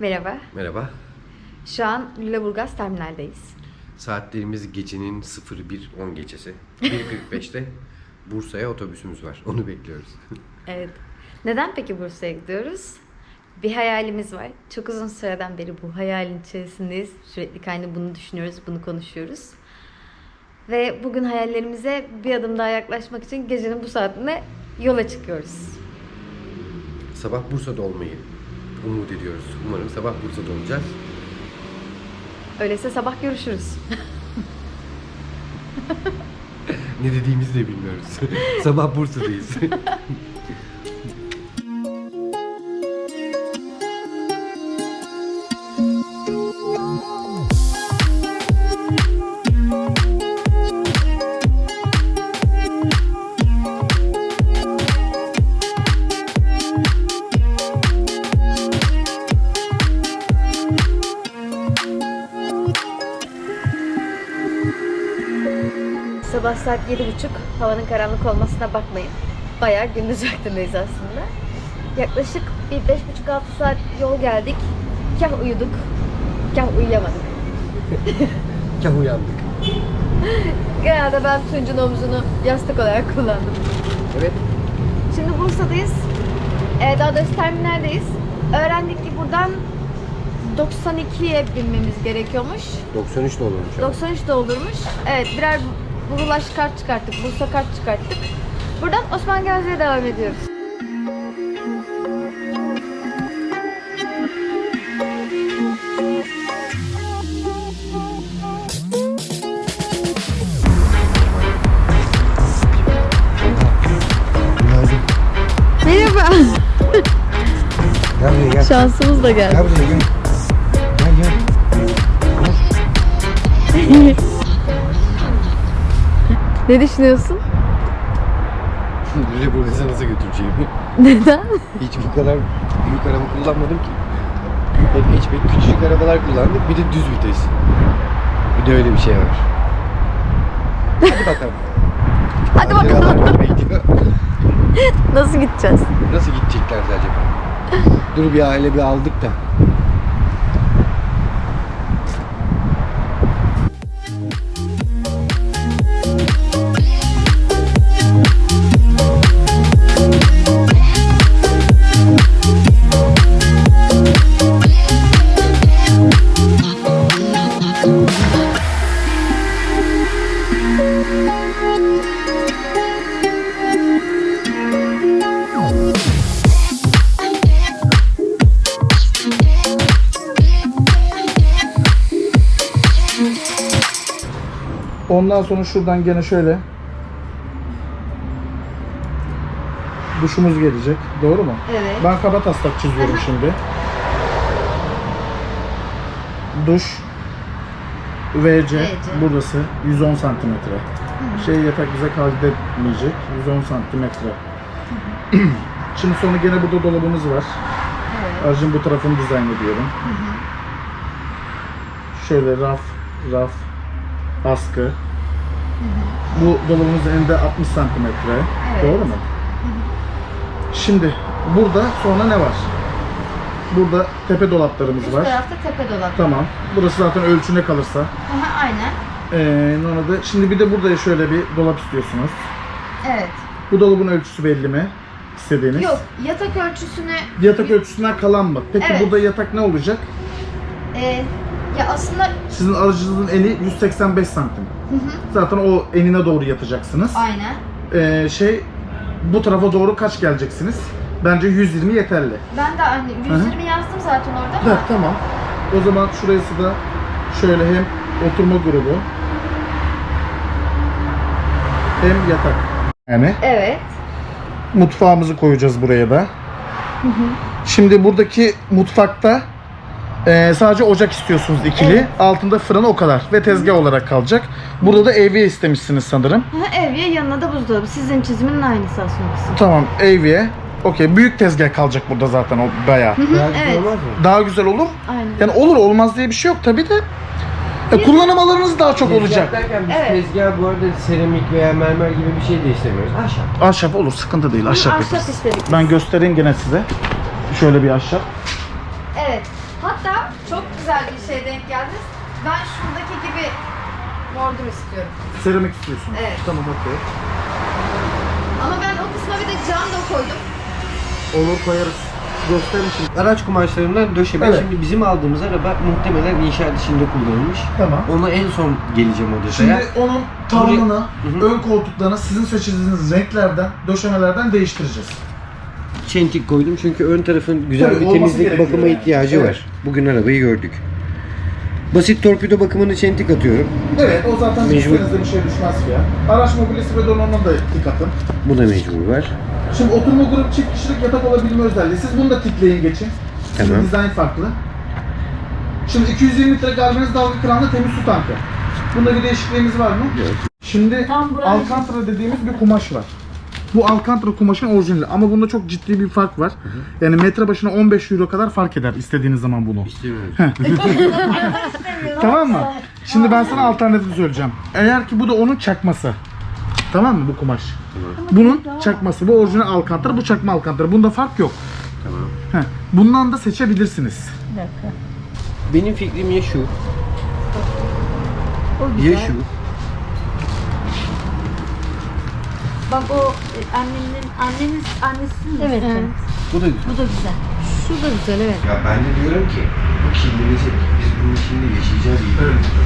Merhaba. Merhaba. Şu an Lüleburgaz terminaldeyiz. Saatlerimiz gecenin 01.10 gecesi. 1.45'te Bursa'ya otobüsümüz var. Onu bekliyoruz. Evet. Neden peki Bursa'ya gidiyoruz? Bir hayalimiz var. Çok uzun süreden beri bu hayalin içerisindeyiz. Sürekli aynı bunu düşünüyoruz, bunu konuşuyoruz. Ve bugün hayallerimize bir adım daha yaklaşmak için gecenin bu saatinde yola çıkıyoruz. Sabah Bursa'da olmayı umut ediyoruz. Umarım sabah Bursa'da olacağız. Öyleyse sabah görüşürüz. Ne dediğimizi de bilmiyoruz. sabah Bursa'dayız. saat yedi buçuk. Havanın karanlık olmasına bakmayın. Bayağı gündüz vaktindeyiz aslında. Yaklaşık bir beş buçuk altı saat yol geldik. Kah uyuduk, kah uyuyamadık. Kah uyandık. Genelde ben Tunç'un omzunu yastık olarak kullandım. Evet. Şimdi Bursa'dayız. Ee, daha doğrusu terminaldeyiz. Öğrendik ki buradan 92'ye binmemiz gerekiyormuş. 93 de olurmuş. ama. 93 doldurmuş. Evet birer Burulaş kart çıkarttık, Bursa kart çıkarttık. Buradan Osman Gazi'ye devam ediyoruz. Merhaba. Gel buraya gel. Şansımız da geldi. Gel buraya gel. Gel gel. Ne düşünüyorsun? Lüleburgaz'a nasıl götüreceğim? Neden? Hiç bu kadar büyük araba kullanmadım ki. Hep hatchback küçücük arabalar kullandık. Bir de düz vites. Bir de öyle bir şey var. Hadi bakalım. Hadi bakalım. Nasıl gideceğiz? Nasıl gidecekler acaba? Dur bir aile bir aldık da. Ondan sonra şuradan gene şöyle duşumuz gelecek. Doğru mu? Evet. Ben kaba taslak çiziyorum şimdi. Duş VC, burası 110 santimetre. Şey yatak bize kaydetmeyecek. 110 santimetre. Şimdi sonra gene burada dolabımız var. Aracın bu tarafını dizayn ediyorum. Şöyle raf, raf, askı. Bu dolabımızın eninde 60 santimetre. Doğru mu? Şimdi burada sonra ne var? Burada tepe dolaplarımız var. tarafta tepe dolap. Tamam. Burası zaten ölçüne kalırsa. Aha, aynen. Ee, normalde şimdi bir de burada şöyle bir dolap istiyorsunuz. Evet. Bu dolabın ölçüsü belli mi? İstediğiniz. Yok, yatak ölçüsünü Yatak ölçüsünden kalan mı? Peki Evet. burada yatak ne olacak? e, ya aslında Sizin aracınızın eni 185 santim. Zaten o enine doğru yatacaksınız. aynen. Ee, şey bu tarafa doğru kaç geleceksiniz? Bence 120 yeterli. Ben de aynı 120 yazdım zaten orada ama tamam. O zaman şurası da şöyle hem oturma grubu hem yatak. Yani Evet. mutfağımızı koyacağız buraya da. Şimdi buradaki mutfakta e, sadece ocak istiyorsunuz ikili. Evet. Altında fırın o kadar ve tezgah olarak kalacak. Burada da evye istemişsiniz sanırım. Ha, evye yanına da buzdolabı. Sizin çiziminin aynısı aslında kısım. Tamam evye. Okey büyük tezgah kalacak burada zaten o bayağı. Daha güzel evet. Daha güzel olur. Aynen. Yani olur olmaz diye bir şey yok tabi de. E, kullanım alanınız daha çok olacak. Derken biz Evet. tezgah bu arada seramik veya mermer gibi bir şey de istemiyoruz. Ahşap. Ahşap olur sıkıntı değil ahşap Ahşap yaparız. istedik. Ben göstereyim gene size. Şöyle bir ahşap. Evet. Güzel bir şeye denk geldiniz. Ben şuradaki gibi bordur istiyorum. Seramik istiyorsun. Evet. Tamam okey. Ama ben o kısma bir de cam da koydum. Olur koyarız. Göster için. Araç kumaşlarından döşeme. Evet. Şimdi bizim aldığımız araba muhtemelen inşaat işinde kullanılmış. Tamam. Ona en son geleceğim o detaya. Şimdi onun tavanını, Hı hı. ön koltuklarını sizin seçtiğiniz renklerden, döşemelerden değiştireceğiz. Çentik koydum çünkü ön tarafın güzel Tabii, bir temizlik bakıma yani. ihtiyacı Evet. var. Bugün arabayı gördük. Basit torpido bakımını çentik atıyorum. Evet, o zaten Mecbur. bir şey düşmez ya. Araç mobilyası ve donanımına da tik atın. Bu da mecbur var. Şimdi oturma grup çift kişilik yatak olabilme özelliği. Siz bunu da tikleyin geçin. Şimdi Tamam. dizayn farklı. Şimdi 220 litre galvaniz dalga kıranlı temiz su tankı. Bunda bir değişikliğimiz var mı? Yok. Şimdi Alcantara dediğimiz bir kumaş var. Bu Alcantara kumaşın orijinali ama bunda çok ciddi bir fark var. Yani metre başına 15 euro kadar fark eder istediğiniz zaman bunu. İstemiyorum. Tamam mı? Şimdi ben sana alternatif söyleyeceğim. Eğer ki bu da onun çakması. Tamam mı bu kumaş? Bunun çakması. Bu orijinal Alcantara, bu çakma Alcantara. Bunda fark yok. Tamam. Heh. Bundan da seçebilirsiniz. Benim fikrim ya şu, O ya şu. Bak o e, annenin anneniz annesi mi? Evet, evet. Bu da güzel. Bu da güzel. Şu da güzel evet. Ya ben de diyorum ki bu kirlenecek. Biz bunun içinde yaşayacağız iyi.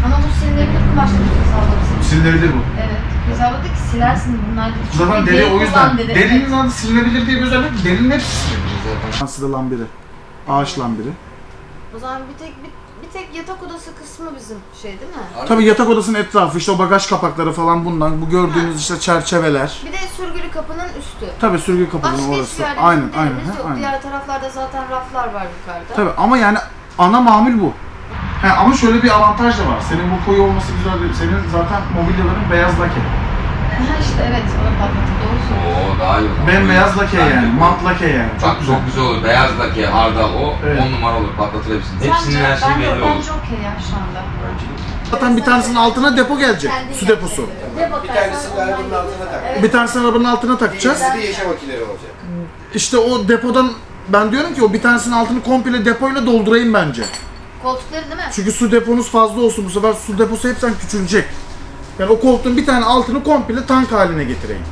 Ama bu silinebilir kumaşları biz aldık. Silinebilir bu. Evet. Aldık ki silersin bunlar. Zaten Çünkü deri o yüzden. dedi. Derinin adı silinebilir diye bir özellik. Derinin hepsi silinebilir zaten. Size lambiri. Ağaç lambiri. O zaman bir tek bir tek yatak odası kısmı bizim şey değil mi? Tabii yatak odasının etrafı, işte o bagaj kapakları falan bundan. Bu gördüğünüz işte çerçeveler. Bir de sürgülü kapının üstü. Tabii sürgü kapının Başka orası. hiçbir yerde Aynen, bizim aynen, he, yok. aynen. Diğer taraflarda zaten raflar var yukarıda. Tabii ama yani ana mamül bu. He, ama şöyle bir avantaj da var. Senin bu koyu olması güzel değil. Senin zaten mobilyaların beyaz lake. Ha işte evet onu patlatıp doğru söylüyorsun. Oo daha iyi olur. Bembeyaz lake Bence yani. bu- Mat lake yani. Çok Bak güzel. çok güzel olur. Beyaz lake, hardal o Evet. 10 numara olur. Patlatır hepsini. Hepsinin her şeyi bence- belli olur. Bence okey ya şu anda. Zaten bir tanesinin altına depo gelecek. Kendi Su deposu. Ne bakarsan ondan arabanın altına tak. Bir tanesini arabanın altına takacağız. Bir de yaşam makineleri olacak. İşte o depodan ben diyorum ki o bir tanesinin altını komple depoyla doldurayım bence. Koltukları değil mi? Çünkü su deponuz fazla olsun bu sefer su deposu hepsen küçülecek. Yani o koltuğun bir tane altını komple tank haline getireyim.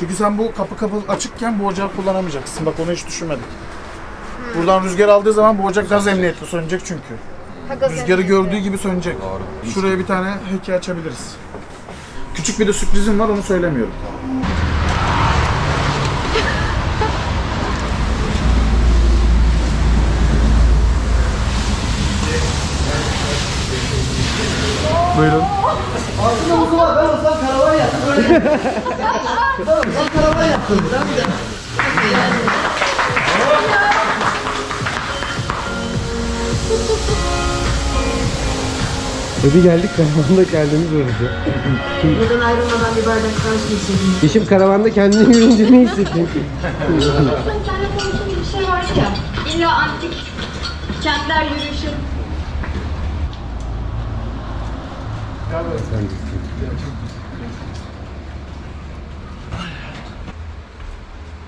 Çünkü sen bu kapı kapı açıkken bu ocağı kullanamayacaksın. Bak onu hiç düşünmedik. Buradan rüzgar aldığı zaman bu ocak gaz emniyetli sönecek çünkü. Ha, gaz Rüzgarı gördüğü gibi sönecek. Şuraya bir tane heki açabiliriz. Küçük bir de sürprizim var onu söylemiyorum. Buyurun. Ve bir geldik karavanda kendimiz orası. Buradan ayrılmadan bir bardak kahve içelim. Yeşim karavanda kendini görünce ne hissettin? Seninle konuştuğumuz bir şey vardı ya. İlla antik kentler yürüyüşü.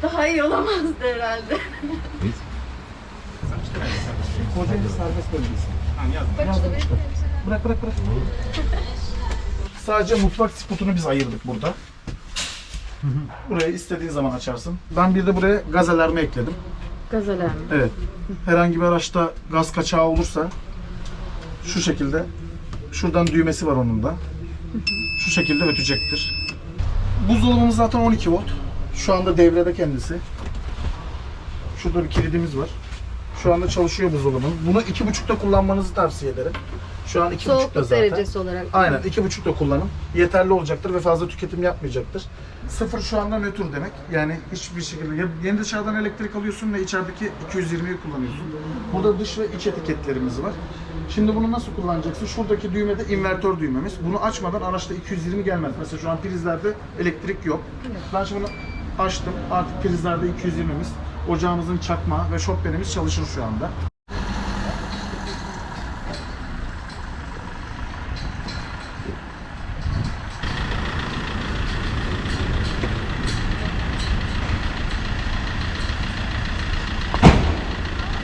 Daha iyi olamazdı herhalde. Kocaeli serbest bölgesi. Bırak bırak bırak. Sadece mutfak spotunu biz ayırdık burada. Burayı istediğin zaman açarsın. Ben bir de buraya gaz alarmı ekledim. Gaz alarmı. Evet. Herhangi bir araçta gaz kaçağı olursa şu şekilde şuradan düğmesi var onun da. Şu şekilde ötecektir. Buzdolabımız zaten 12 volt. Şu anda devrede kendisi. Şurada bir kilidimiz var. Şu anda çalışıyor buzdolabımız. Bunu 2.5'ta kullanmanızı tavsiye ederim. Şu an 2.5'ta Soğukluk zaten. derecesi olarak. Aynen 2.5'da kullanın. Yeterli olacaktır ve fazla tüketim yapmayacaktır. Sıfır şu anda nötr demek. Yani hiçbir şekilde ya yeni dışarıdan elektrik alıyorsun ve içerideki 220'yi kullanıyorsun. Burada dış ve iç etiketlerimiz var. Şimdi bunu nasıl kullanacaksın? Şuradaki düğmede invertör düğmemiz. Bunu açmadan araçta 220 gelmez. Mesela şu an prizlerde elektrik yok. Ben şimdi bunu açtım. Artık prizlerde 220'miz. Ocağımızın çakma ve şopbenimiz çalışır şu anda.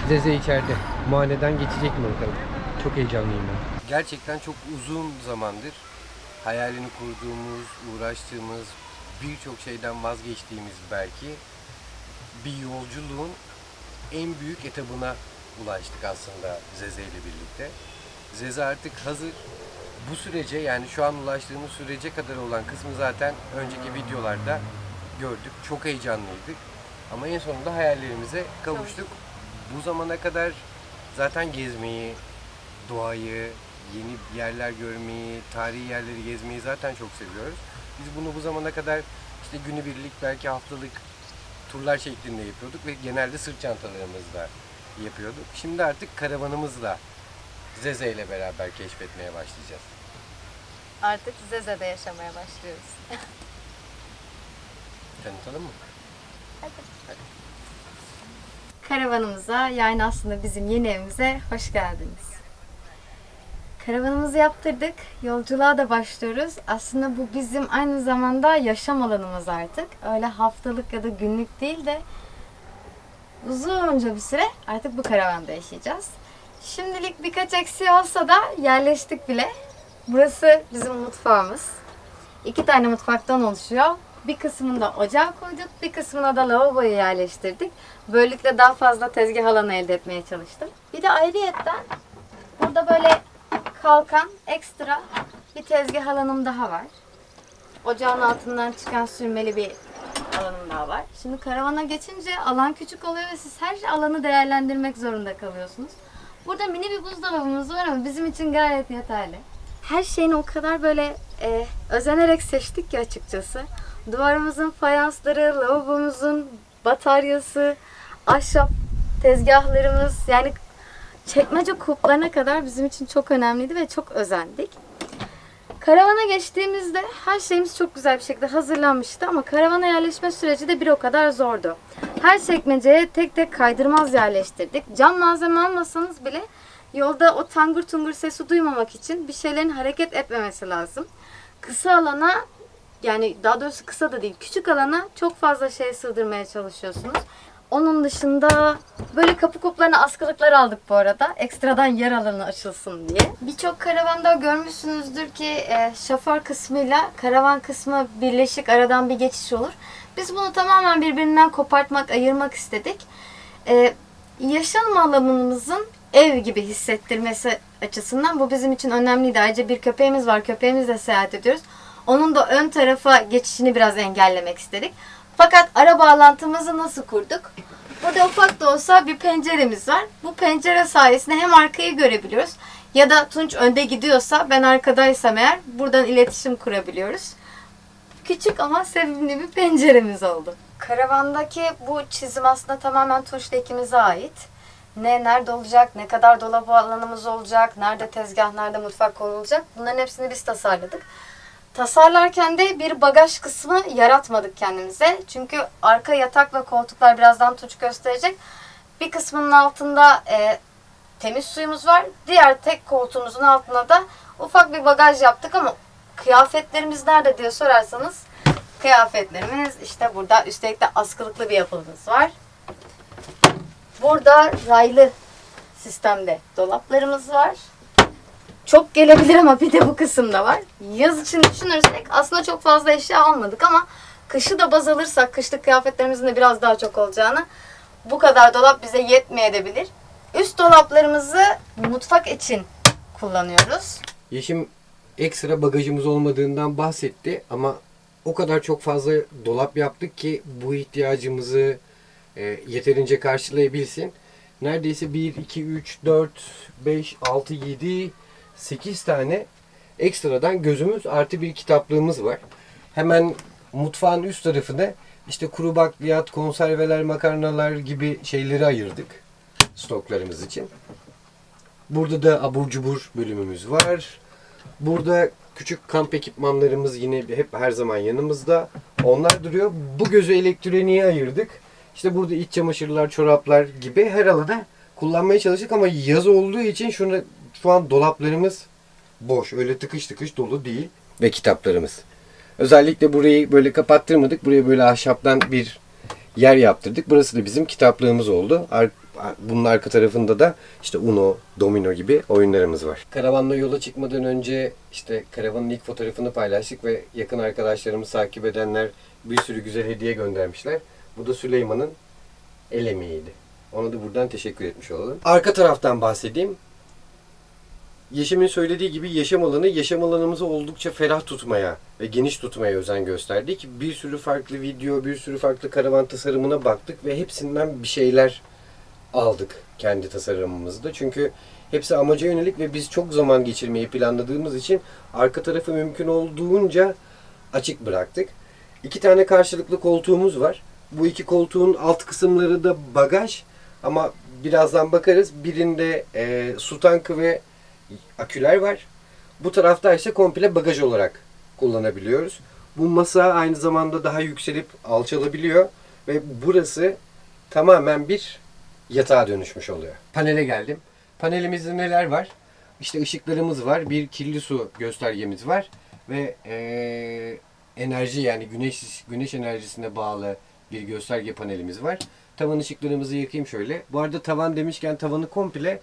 Zeze içeride. muayeneden geçecek mi bakalım. Çok heyecanlıyım ben. Gerçekten çok uzun zamandır hayalini kurduğumuz, uğraştığımız, birçok şeyden vazgeçtiğimiz belki bir yolculuğun en büyük etabına ulaştık aslında Zeze ile birlikte. Zeze artık hazır. Bu sürece yani şu an ulaştığımız sürece kadar olan kısmı zaten önceki videolarda gördük. Çok heyecanlıydık. Ama en sonunda hayallerimize kavuştuk. Bu zamana kadar zaten gezmeyi, doğayı, yeni yerler görmeyi, tarihi yerleri gezmeyi zaten çok seviyoruz. Biz bunu bu zamana kadar işte günübirlik belki haftalık turlar şeklinde yapıyorduk ve genelde sırt çantalarımızla yapıyorduk. Şimdi artık karavanımızla Zeze ile beraber keşfetmeye başlayacağız. Artık Zeze'de yaşamaya başlıyoruz. Tanıtalım mı? Karavanımıza yani aslında bizim yeni evimize hoş geldiniz. Karavanımızı yaptırdık. Yolculuğa da başlıyoruz. Aslında bu bizim aynı zamanda yaşam alanımız artık. Öyle haftalık ya da günlük değil de uzunca bir süre artık bu karavanda yaşayacağız. Şimdilik birkaç eksiği olsa da yerleştik bile. Burası bizim mutfağımız. İki tane mutfaktan oluşuyor. Bir kısmında ocağı koyduk, bir kısmına da lavaboyu yerleştirdik. Böylelikle daha fazla tezgah alanı elde etmeye çalıştım. Bir de ayrıyetten burada böyle kalkan ekstra bir tezgah alanım daha var. Ocağın altından çıkan sürmeli bir alanım daha var. Şimdi karavana geçince alan küçük oluyor ve siz her alanı değerlendirmek zorunda kalıyorsunuz. Burada mini bir buzdolabımız var ama bizim için gayet yeterli. Her şeyini o kadar böyle e, özenerek seçtik ki açıkçası. Duvarımızın fayansları, lavabomuzun bataryası, ahşap tezgahlarımız yani çekmece kuplarına kadar bizim için çok önemliydi ve çok özendik. Karavana geçtiğimizde her şeyimiz çok güzel bir şekilde hazırlanmıştı ama karavana yerleşme süreci de bir o kadar zordu. Her çekmeceye tek tek kaydırmaz yerleştirdik. Cam malzeme almasanız bile yolda o tangır tungur sesi duymamak için bir şeylerin hareket etmemesi lazım. Kısa alana yani daha doğrusu kısa da değil küçük alana çok fazla şey sığdırmaya çalışıyorsunuz. Onun dışında böyle kapı kuplarına askılıklar aldık bu arada. Ekstradan yer alanı açılsın diye. Birçok karavanda görmüşsünüzdür ki e, şoför kısmıyla karavan kısmı birleşik aradan bir geçiş olur. Biz bunu tamamen birbirinden kopartmak, ayırmak istedik. E, yaşam alanımızın ev gibi hissettirmesi açısından bu bizim için önemliydi. Ayrıca bir köpeğimiz var. Köpeğimizle seyahat ediyoruz. Onun da ön tarafa geçişini biraz engellemek istedik. Fakat ara bağlantımızı nasıl kurduk? Burada ufak da olsa bir penceremiz var. Bu pencere sayesinde hem arkayı görebiliyoruz ya da Tunç önde gidiyorsa ben arkadaysam eğer buradan iletişim kurabiliyoruz. Küçük ama sevimli bir penceremiz oldu. Karavandaki bu çizim aslında tamamen Tunç'la ikimize ait. Ne nerede olacak, ne kadar dolap alanımız olacak, nerede tezgah, nerede mutfak konulacak bunların hepsini biz tasarladık. Tasarlarken de bir bagaj kısmı yaratmadık kendimize. Çünkü arka yatak ve koltuklar birazdan Tunç gösterecek. Bir kısmının altında e, temiz suyumuz var. Diğer tek koltuğumuzun altına da ufak bir bagaj yaptık ama kıyafetlerimiz nerede diye sorarsanız kıyafetlerimiz işte burada. Üstelik de askılıklı bir yapımız var. Burada raylı sistemde dolaplarımız var. Çok gelebilir ama bir de bu kısımda var. Yaz için düşünürsek aslında çok fazla eşya almadık ama kışı da baz alırsak kışlık kıyafetlerimizin de biraz daha çok olacağını bu kadar dolap bize yetmeyebilir. Üst dolaplarımızı mutfak için kullanıyoruz. Yeşim ekstra bagajımız olmadığından bahsetti ama o kadar çok fazla dolap yaptık ki bu ihtiyacımızı e, yeterince karşılayabilsin. Neredeyse 1, 2, 3, 4, 5, 6, 7, 8 tane ekstradan gözümüz artı bir kitaplığımız var. Hemen mutfağın üst tarafına işte kuru bakliyat, konserveler, makarnalar gibi şeyleri ayırdık stoklarımız için. Burada da abur cubur bölümümüz var. Burada küçük kamp ekipmanlarımız yine hep her zaman yanımızda. Onlar duruyor. Bu gözü elektroniğe ayırdık. İşte burada iç çamaşırlar, çoraplar gibi her alana kullanmaya çalıştık ama yaz olduğu için şunu, şu an dolaplarımız boş. Öyle tıkış tıkış dolu değil. Ve kitaplarımız. Özellikle burayı böyle kapattırmadık. Buraya böyle ahşaptan bir yer yaptırdık. Burası da bizim kitaplığımız oldu. Ar- Bunun arka tarafında da işte Uno, Domino gibi oyunlarımız var. Karavanla yola çıkmadan önce işte karavanın ilk fotoğrafını paylaştık ve yakın arkadaşlarımız takip edenler bir sürü güzel hediye göndermişler. Bu da Süleyman'ın el emeğiydi. Ona da buradan teşekkür etmiş olalım. Arka taraftan bahsedeyim. Yeşim'in söylediği gibi yaşam alanı yaşam alanımızı oldukça ferah tutmaya ve geniş tutmaya özen gösterdik. Bir sürü farklı video, bir sürü farklı karavan tasarımına baktık ve hepsinden bir şeyler aldık kendi tasarımımızda. Çünkü hepsi amaca yönelik ve biz çok zaman geçirmeyi planladığımız için arka tarafı mümkün olduğunca açık bıraktık. İki tane karşılıklı koltuğumuz var. Bu iki koltuğun alt kısımları da bagaj ama birazdan bakarız. Birinde e, su tankı ve aküler var. Bu tarafta ise komple bagaj olarak kullanabiliyoruz. Bu masa aynı zamanda daha yükselip alçalabiliyor ve burası tamamen bir yatağa dönüşmüş oluyor. Panele geldim. Panelimizde neler var? İşte ışıklarımız var, bir kirli su göstergemiz var ve eee, enerji yani güneş güneş enerjisine bağlı bir gösterge panelimiz var. Tavan ışıklarımızı yakayım şöyle. Bu arada tavan demişken tavanı komple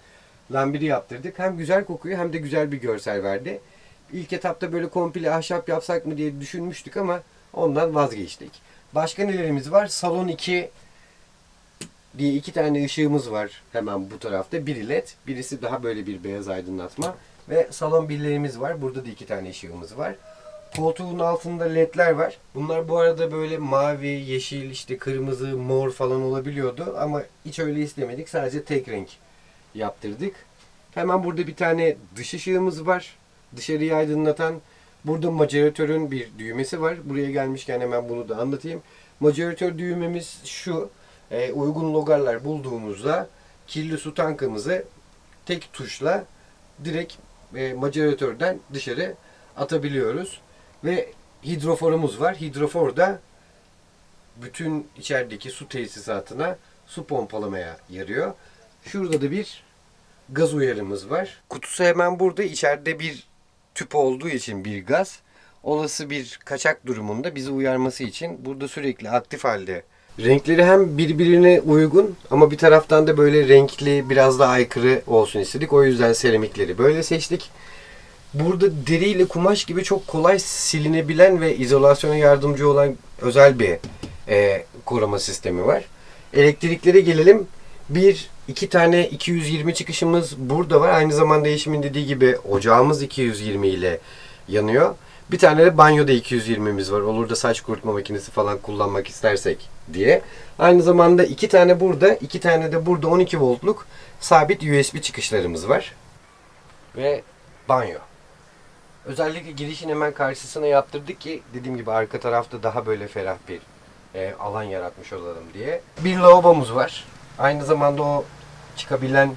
lambiri yaptırdık. Hem güzel kokuyor hem de güzel bir görsel verdi. İlk etapta böyle komple ahşap yapsak mı diye düşünmüştük ama ondan vazgeçtik. Başka nelerimiz var? Salon 2 diye iki tane ışığımız var hemen bu tarafta. Biri led, birisi daha böyle bir beyaz aydınlatma. Ve salon birlerimiz var. Burada da iki tane ışığımız var. Koltuğun altında ledler var. Bunlar bu arada böyle mavi, yeşil, işte kırmızı, mor falan olabiliyordu. Ama hiç öyle istemedik. Sadece tek renk yaptırdık. Hemen burada bir tane dış ışığımız var. Dışarıyı aydınlatan. Burada maceratörün bir düğmesi var. Buraya gelmişken hemen bunu da anlatayım. Maceratör düğmemiz şu. E, uygun logarlar bulduğumuzda kirli su tankımızı tek tuşla direkt e, maceratörden dışarı atabiliyoruz. Ve hidroforumuz var. Hidrofor da bütün içerideki su tesisatına su pompalamaya yarıyor. Şurada da bir gaz uyarımız var. Kutusu hemen burada. İçeride bir tüp olduğu için bir gaz. Olası bir kaçak durumunda bizi uyarması için burada sürekli aktif halde. Renkleri hem birbirine uygun ama bir taraftan da böyle renkli biraz da aykırı olsun istedik. O yüzden seramikleri böyle seçtik. Burada deri ile kumaş gibi çok kolay silinebilen ve izolasyona yardımcı olan özel bir e, koruma sistemi var. Elektriklere gelelim. Bir, iki tane 220 çıkışımız burada var. Aynı zamanda eşimin dediği gibi ocağımız 220 ile yanıyor. Bir tane de banyoda 220'miz var. Olur da saç kurutma makinesi falan kullanmak istersek diye. Aynı zamanda iki tane burada, iki tane de burada 12 voltluk sabit USB çıkışlarımız var. Ve banyo. Özellikle girişin hemen karşısına yaptırdık ki dediğim gibi arka tarafta daha böyle ferah bir e, alan yaratmış olalım diye. Bir lavabomuz var. Aynı zamanda o çıkabilen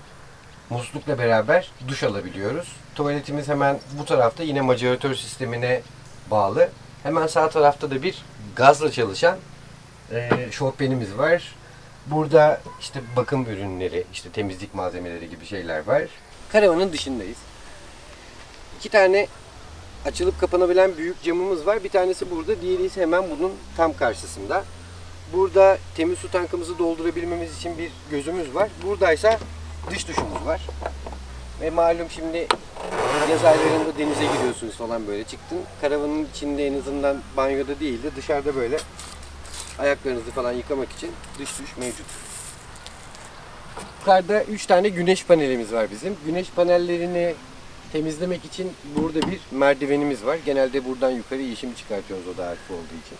muslukla beraber duş alabiliyoruz. Tuvaletimiz hemen bu tarafta yine maceratör sistemine bağlı. Hemen sağ tarafta da bir gazla çalışan e, şofbenimiz var. Burada işte bakım ürünleri, işte temizlik malzemeleri gibi şeyler var. Karavanın dışındayız. İki tane açılıp kapanabilen büyük camımız var. Bir tanesi burada, diğeri ise hemen bunun tam karşısında. Burada temiz su tankımızı doldurabilmemiz için bir gözümüz var. Buradaysa dış duşumuz var. Ve malum şimdi yaz aylarında denize giriyorsunuz falan böyle çıktın. Karavanın içinde en azından banyoda değil de dışarıda böyle ayaklarınızı falan yıkamak için dış duş mevcut. Yukarıda 3 tane güneş panelimiz var bizim. Güneş panellerini temizlemek için burada bir merdivenimiz var. Genelde buradan yukarı yeşimi çıkartıyoruz o da aktif olduğu için.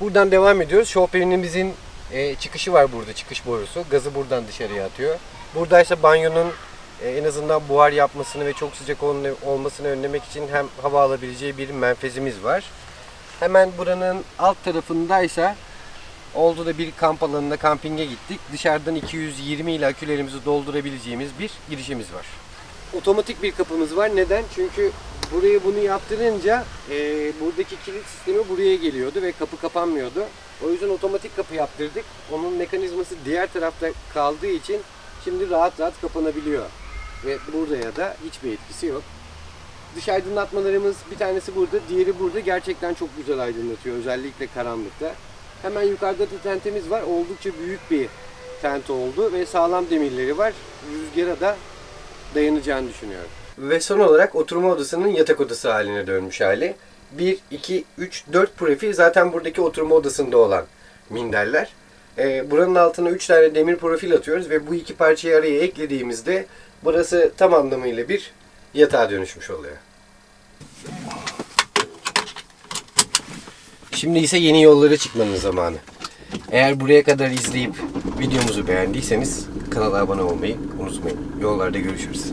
Buradan devam ediyoruz. Şofbenimizin e, çıkışı var burada, çıkış borusu. Gazı buradan dışarıya atıyor. Buradaysa banyonun e, en azından buhar yapmasını ve çok sıcak ol- olmasını önlemek için hem hava alabileceği bir menfezimiz var. Hemen buranın alt tarafındaysa oldu da bir kamp alanına kampinge gittik. Dışarıdan 220 ile akülerimizi doldurabileceğimiz bir girişimiz var. Otomatik bir kapımız var. Neden? Çünkü buraya bunu yaptırınca e, buradaki kilit sistemi buraya geliyordu ve kapı kapanmıyordu. O yüzden otomatik kapı yaptırdık. Onun mekanizması diğer tarafta kaldığı için şimdi rahat rahat kapanabiliyor. Ve buraya da hiçbir etkisi yok. Dış aydınlatmalarımız bir tanesi burada, diğeri burada. Gerçekten çok güzel aydınlatıyor özellikle karanlıkta. Hemen yukarıda da tentemiz var. Oldukça büyük bir tente oldu ve sağlam demirleri var. Rüzgara da dayanacağını düşünüyorum. Ve son olarak oturma odasının yatak odası haline dönmüş hali. 1, 2, 3, 4 profil zaten buradaki oturma odasında olan minderler. Ee, buranın altına 3 tane demir profil atıyoruz ve bu iki parçayı araya eklediğimizde burası tam anlamıyla bir yatağa dönüşmüş oluyor. Şimdi ise yeni yollara çıkmanın zamanı. Eğer buraya kadar izleyip videomuzu beğendiyseniz kanala abone olmayı unutmayın. Yollarda görüşürüz.